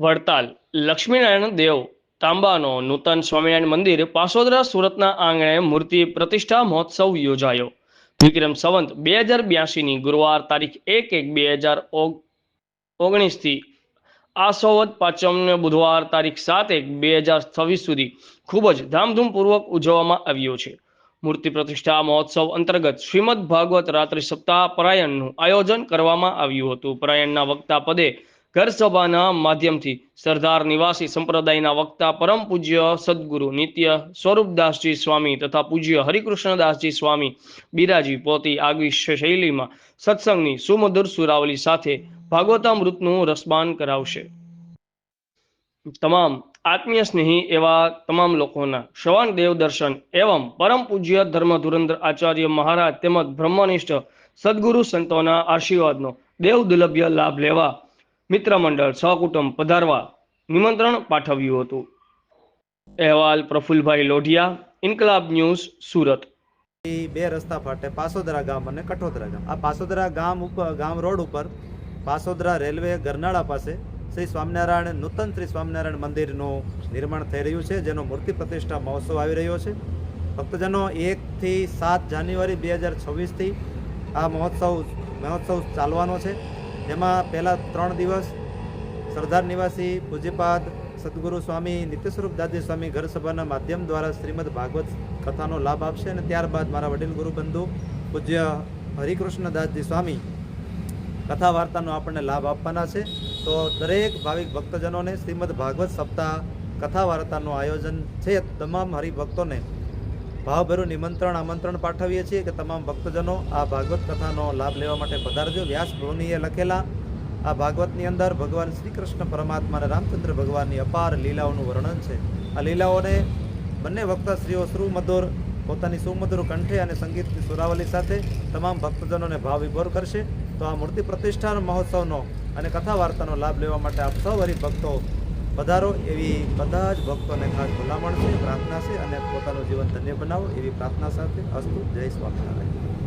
વડતાલ, લક્ષ્મીનારાયણ દેવ, તાંબાનો નૂતન સ્વામિનારાયણ મંદિર, પાસોદરા સુરતના આંગણે મૂર્તિ પ્રતિષ્ઠા મહોત્સવ યોજાયો. વિક્રમ સંવંત, બે હજાર બ્યાસીની ગુરુવાર તારીખ એક એક બે હજાર ઓગણીસથી આ પાંચમને બુધવાર તારીખ સાત એક બે હજાર છવ્વીસ સુધી ખૂબ જ ધામધૂમપૂર્વક ઉજવવામાં આવ્યો છે. મૂર્તિ પ્રતિષ્ઠા મહોત્સવ અંતર્ગત શ્રીમદ ભાગવત રાત્રિ સપ્તાહ પરાયણનું આયોજન કરવામાં આવ્યું હતું. પરાયણના વક્તા પદે ઘર સભાના માધ્યમથી સરદાર નિવાસી સંપ્રદાયના વક્તા પરમ પૂજ્ય સદગુરુ નિત્ય સ્વરૂપદાસજી સ્વામી તથા પૂજ્ય હરિકૃષ્ણદાસજી સ્વામી બિરાજી પોતી આગવી શૈલીમાં સત્સંગની સુમધુર સુરાવલી સાથે ભાગવતામૃતનું રસપાન કરાવશે. તમામ આત્મીય સ્નેહી એવા તમામ લોકોના શ્રવણ દેવ દર્શન એવમ પરમ પૂજ્ય ધર્મ ધુરંધર આચાર્ય મહારાજ તેમજ બ્રહ્મનિષ્ઠ સદગુરુ સંતોના આશીર્વાદનો દેવ દુલભ્ય લાભ લેવા મિત્ર મંડળ સહકુટુંબ પધારવા નિમંત્રણ પાઠવ્યું હતું. અહેવાલ પ્રફુલભાઈ લોઢિયા, ઇન્કલાબ ન્યૂઝ, સુરત. બે રસ્તા ફાટે, પાસોદરા ગામ અને કઠોદરા ગામ. આ પાસોદરા ગામ ઉપર ગામ રોડ ઉપર પાસોદરા રેલવે ગરનાળા પાસે શ્રી સ્વામિનારાયણ, નૂતન શ્રી સ્વામિનારાયણ મંદિરનું નિર્માણ થઈ રહ્યું છે, જેનો મૂર્તિ પ્રતિષ્ઠા મહોત્સવ આવી રહ્યો છે. ભક્તજનો એકથી સાત જાન્યુઆરી બે હજાર છવ્વીસથી આ મહોત્સવ મહોત્સવ ચાલવાનો છે. જેમાં પહેલાં ત્રણ દિવસ સરદાર નિવાસી પૂજ્યપાદ સદગુરુ સ્વામી નિત્યસ્વરૂપ દાદી સ્વામી ઘર સભાના માધ્યમ દ્વારા શ્રીમદ ભાગવત કથાનો લાભ આપશે અને ત્યારબાદ મારા વડીલ ગુરુ બંધુ પૂજ્ય હરિકૃષ્ણ દાસજી સ્વામી કથા વાર્તાનો આપણને લાભ આપવાના છે. તો દરેક ભાવિક ભક્તજનોને શ્રીમદ ભાગવત સપ્તાહ કથા વાર્તાનું આયોજન છે. તમામ હરિભક્તોને ભાવભર્યું નિમંત્રણ, આમંત્રણ પાઠવીએ છીએ કે તમામ ભક્તજનો આ ભાગવત કથાનો લાભ લેવા માટે પધારજો. વ્યાસ ભવનીએ લખેલા, આ ભાગવતની અંદર ભગવાન શ્રી કૃષ્ણ પરમાત્મા અને રામચંદ્ર ભગવાનની અપાર લીલાઓનું વર્ણન છે. આ લીલાઓને બંને વક્તાશ્રીઓ સુમધુર, પોતાની સુમધુર કંઠે અને સંગીતની સુરાવલી સાથે તમામ ભક્તજનોને ભાવ વિભોર કરશે. તો આ મૂર્તિ પ્રતિષ્ઠાન મહોત્સવનો અને કથા વાર્તાનો લાભ લેવા માટે આપ સૌ હરિભક્તો પધારો એવી બધા જ ભક્તોને ખાસ ભલામણ છે, પ્રાર્થના છે અને પોતાનું જીવન ધન્ય બનાવો એવી પ્રાર્થના સાથે અસ્તુ, જય સ્વામિનારાયણ.